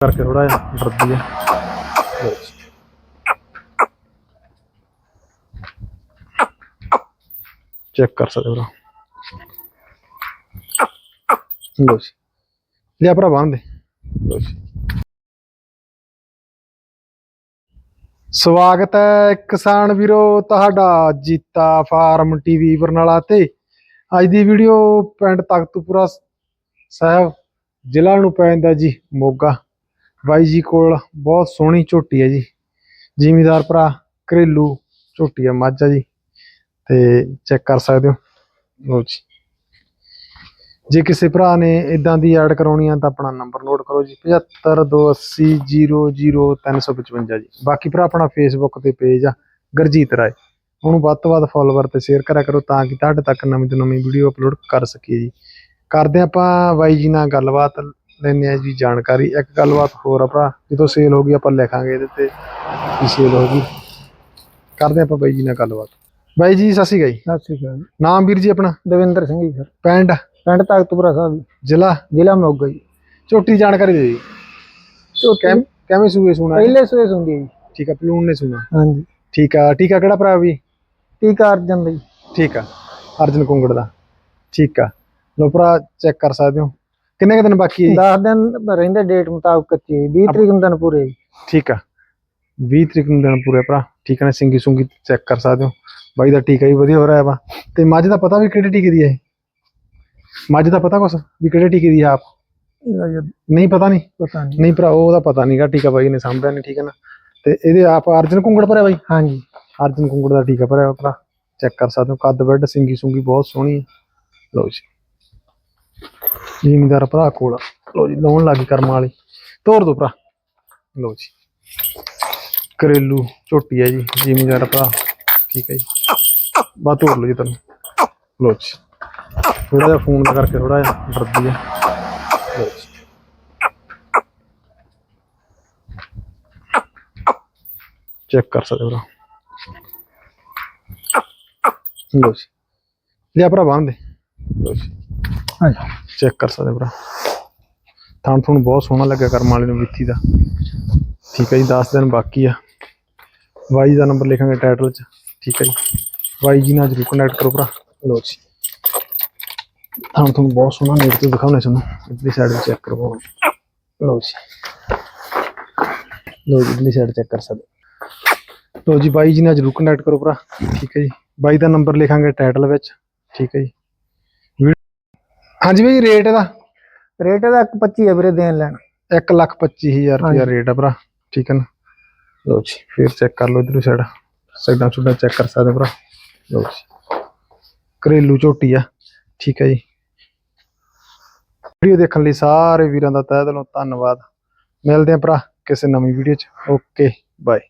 ਕਰਕੇ ਥੋੜਾ ਜਿਹਾ ਡਰਦੀ ਹੈ ਚੈੱਕ ਕਰ ਸਕਦੇ ਹੋ ਲੋ ਜੀ। ਲਿਆ ਭਰਾ ਬੰਨ ਦੇ। ਜੀ। ਸਵਾਗਤ ਹੈ ਕਿਸਾਨ ਵੀਰੋ, ਤੁਹਾਡਾ ਜੀਤਾ ਫਾਰਮ ਟੀਵੀ ਬਰਨਾਲਾ ਤੇ। ਅੱਜ ਦੀ ਵੀਡੀਓ ਪਿੰਡ ਤਖਤਪੁਰਾ ਸਾਹਿਬ ਜ਼ਿਲ੍ਹਾ ਨੂੰ ਪੈਂਦਾ ਜੀ, ਮੋਗਾ। ਬਾਈ ਜੀ ਕੋਲ ਬਹੁਤ ਸੋਹਣੀ ਝੋਟੀ ਹੈ ਜੀ। ਜ਼ਿਮੀਦਾਰ ਭਰਾ, ਘਰੇਲੂ ਝੋਟੀ ਹੈ ਮੱਝ ਆ ਜੀ। ਤੇ ਚੈੱਕ ਕਰ ਸਕਦੇ ਹੋ। ਲਓ ਜੀ। ਜੇ ਕਿਸੇ ਭਰਾ ਨੇ ਇਦਾਂ ਦੀ ਐਡ ਕਰਾਉਣੀ ਆ ਤਾਂ ਆਪਣਾ ਨੰਬਰ ਨੋਟ ਕਰੋ ਜੀ। 7528000355 ਜੀ। ਬਾਕੀ ਭਰਾ ਆਪਣਾ ਫੇਸਬੁੱਕ ਤੇ ਪੇਜ ਆ, ਗਰਜੀਤ ਰਾਏ। ਉਹਨੂੰ ਵੱਧ ਤੋਂ ਵੱਧ ਫੋਲੋਵਰ ਤੇ ਸ਼ੇਅਰ ਕਰਿਆ ਕਰੋ ਤਾਂ ਕਿ ਤੁਹਾਡੇ ਤੱਕ ਨਵੀਂ ਤੋਂ ਨਵੀਂ ਵੀਡੀਓ ਅਪਲੋਡ ਕਰ ਸਕੀਏ ਜੀ। ਕਰਦੇ ਹਾਂ ਆਪਾਂ ਬਾਈ ਜੀ ਨਾਲ ਗੱਲਬਾਤ। ਲੈਂਦੇ ਆ ਜੀ ਜਾਣਕਾਰੀ। ਇੱਕ ਗੱਲਬਾਤ ਹੋਰ ਆ ਭਰਾ ਜਦੋਂ ਸੇਲ ਹੋ ਗਈ ਆਪਾਂ ਲਿਖਾਂਗੇ ਇਹਦੇ ਤੇ ਕੀ ਸੇਲ ਹੋ ਗਈ। ਕਰਦੇ ਆਪਾਂ ਬਾਈ ਜੀ ਨਾਲ ਗੱਲਬਾਤ। ਬਾਈ ਜੀ ਸਤਿ ਸ਼੍ਰੀ ਅਕਾਲ ਜੀ। ਸਤਿ ਸ਼੍ਰੀ ਅਕਾਲ ਨਾਮ ਵੀਰ ਜੀ ਆਪਣਾ? ਦਵਿੰਦਰ ਸਿੰਘ ਜੀ ਸਰ। ਪਿੰਡ? ਪਿੰਡ ਤਖਤਪੁਰਾ ਸਾਹਿਬ ਜ਼ਿਲ੍ਹਾ? ਜ਼ਿਲ੍ਹਾ ਮੋਗਾ ਜੀ। ਝੋਟੀ ਜਾਣਕਾਰੀ ਦਿਓ ਜੀ। ਝੋਟੀ ਕਿਵੇਂ ਸੂਏ ਸੁਣਾ ਪਹਿਲੇ ਸੂਏ ਹੈ ਜੀ। ਠੀਕ ਆ ਪਲੂਨ ਨੇ ਸੁਣਾ। ਹਾਂਜੀ। ਠੀਕ ਆ ਟੀਕਾ ਕਿਹੜਾ ਭਰਾ ਵੀ? ਟੀਕਾ ਅਰਜਨ ਦਾ ਜੀ। ਠੀਕ ਆ ਅਰਜਨ ਕੁੰਗੜ ਦਾ। ਠੀਕ ਆ। ਲੋ ਭਰਾ ਚੈੱਕ ਕਰ ਸਕਦੇ ਹੋ। ਕਿੰਨੇ ਕੁ ਦਿਨ ਬਾਕੀ ਹੈ ਜੀ? 10 ਦਿਨ ਰਹਿੰਦੇ ਡੇਟ ਮੁਤਾਬਕ ਕੱਚੀ ਹੈ 20 ਤਰੀਕ ਨੂੰ ਦਿਨ ਪੂਰੇ ਜੀ। ਠੀਕ ਆ। 20 ਤਰੀਕ ਨੂੰ ਦਿਨ ਪੂਰੇ ਭਰਾ। ਠੀਕ ਨਾ ਸਿੰਗੀ ਸੁੰਗੀ ਚੈੱਕ ਕਰ ਸਕਦੇ ਹੋ। ਬਾਈ ਦਾ ਟੀਕਾ ਵੀ ਵਧੀਆ ਹੋ ਰਿਹਾ ਵਾ। ਤੇ ਮੱਝ ਦਾ ਪਤਾ ਵੀ ਕਿਹੜੇ ਟੀਕੇ ਦੀ ਹੈ ਇਹ? ਮੱਝ ਦਾ ਪਤਾ ਕੁਛ ਵੀ ਕਿਹੜੇ ਟੀਕੇ ਦੀ ਆ ਆਪ? ਇਹਦਾ ਜੀ ਨਹੀਂ ਪਤਾ ਨਹੀਂ ਪਤਾ ਨਹੀਂ ਨਹੀਂ ਭਰਾ ਉਹਦਾ ਪਤਾ ਨਹੀਂਗਾ ਟੀਕਾ ਬਾਈ ਨੇ ਸਾਂਭਿਆ ਨਹੀਂ ਠੀਕ ਹੈ ਨਾ। ਤੇ ਇਹਦੇ ਆਪ ਅਰਜਨ ਕੁੰਗੜ ਭਰਿਆ ਬਾਈ? ਹਾਂਜੀ। ਅਰਜਨ ਕੁੰਗੜ ਦਾ ਟੀਕਾ ਭਰਿਆ ਭਰਾ। ਚੈੱਕ ਕਰ ਸਕਦੇ ਹੋ। ਕੱਦ ਬੈੱਡ ਸਿੰਗੀ ਸੁੰਗੀ ਬਹੁਤ ਸੋਹਣੀ ਹੈ। ਲਓ ਜੀ। ਜ਼ਿਮੀਦਾਰ ਭਰਾ ਕੋਲ ਆ। ਲਓ ਜੀ, ਲਾਉਣ ਲੱਗੀ ਕਰਮਾਂ ਵਾਲੀ। ਤੋਰ ਦੋ ਭਰਾ। ਲੋ ਜੀ। ਘਰੇਲੂ ਝੋਟੀ ਹੈ ਜੀ, ਜ਼ਿਮੀਦਾਰ ਭਰਾ। ਠੀਕ ਹੈ ਜੀ। ਬਾ ਤੋਰ ਲਓ ਜੀ ਤੁਹਾਨੂੰ ਲੋ ਜੀ। ਥੋੜਾ ਜਿਹਾ ਫੋਨ ਕਰਕੇ ਥੋੜਾ ਜਿਹਾ ਡਰਦੀ ਹੈ ਲਓ ਜੀ। ਚੈੱਕ ਕਰ ਸਕਦੇ ਹੋ ਭਰਾ। ਲੋ ਜੀ। ਲਿਆ ਭਰਾ ਬੰਨ ਦੇ। ਜੀ। ਹਾਂਜੀ। ਚੈੱਕ ਕਰ ਸਕਦੇ ਹੋ ਭਰਾ। ਥਾਂ ਤੁਹਾਨੂੰ ਬਹੁਤ ਸੋਹਣਾ ਲੱਗਿਆ ਕਰਮ ਵਾਲੇ ਨੂੰ ਵਿੱਥੀ ਦਾ। ਠੀਕ ਹੈ ਜੀ 10 ਦਿਨ ਬਾਕੀ ਆ। ਵਾਈ ਦਾ ਨੰਬਰ ਲਿਖਾਂਗੇ ਟਾਈਟਲ 'ਚ। ਠੀਕ ਹੈ ਜੀ। ਵਾਈ ਜੀ ਨਾਲ ਜਰੂਰ ਕਨੈਕਟ ਕਰੋ ਭਰਾ। ਲਓ ਜੀ। ਥਾਂ ਤੁਹਾਨੂੰ ਬਹੁਤ ਸੋਹਣਾ ਨੇੜ ਤੋਂ ਦਿਖਾਉਣਾ ਤੁਹਾਨੂੰ ਇਧਰਲੀ ਸਾਈਡ ਵੀ ਚੈੱਕ ਕਰੋ। ਲਓ ਜੀ। ਲਓ ਜੀ, ਇਧਰਲੀ ਸਾਈਡ ਚੈੱਕ ਕਰ ਸਕਦੇ। ਹੋ। ਲਓ ਜੀ, ਬਾਈ ਜੀ ਨਾਲ ਜਰੂਰ ਕਨੈਕਟ ਕਰੋ ਭਰਾ। ਠੀਕ ਹੈ ਜੀ। ਬਾਈ ਦਾ ਨੰਬਰ ਲਿਖਾਂਗੇ ਟਾਈਟਲ ਵਿੱਚ। ਠੀਕ ਹੈ ਜੀ। ਹਾਂਜੀ ਬਾਈ ਰੇਟ ਇਹਦਾ ਰੇਟ ਇਹਦਾ 125 ਹੈ ਵੀਰੇ ਦੇਣ ਲੈਣ। 1 ਲੱਖ 25000 ਰੁਪਇਆ ਰੇਟ ਆ ਭਰਾ ਠੀਕ ਹੈ ਨਾ? ਲਓ ਜੀ। ਫਿਰ ਚੈੱਕ ਕਰ ਲਓ ਇਧਰੋਂ ਸਾਈਡ ਸਾਈਡਾਂ ਸੁਡਾ ਚੈੱਕ ਕਰ ਸਕਦੇ ਭਰਾ। ਲਓ ਜੀ। ਘਰੇਲੂ ਝੋਟੀ ਆ ਠੀਕ ਹੈ ਜੀ। ਵੀਡੀਓ ਦੇਖਣ ਲਈ ਸਾਰੇ ਵੀਰਾਂ ਦਾ ਤਹਿ ਦਿਲੋਂ ਧੰਨਵਾਦ। ਮਿਲਦੇ ਆ ਭਰਾ ਕਿਸੇ ਨਵੀਂ ਵੀਡੀਓ 'ਚ। Okay bye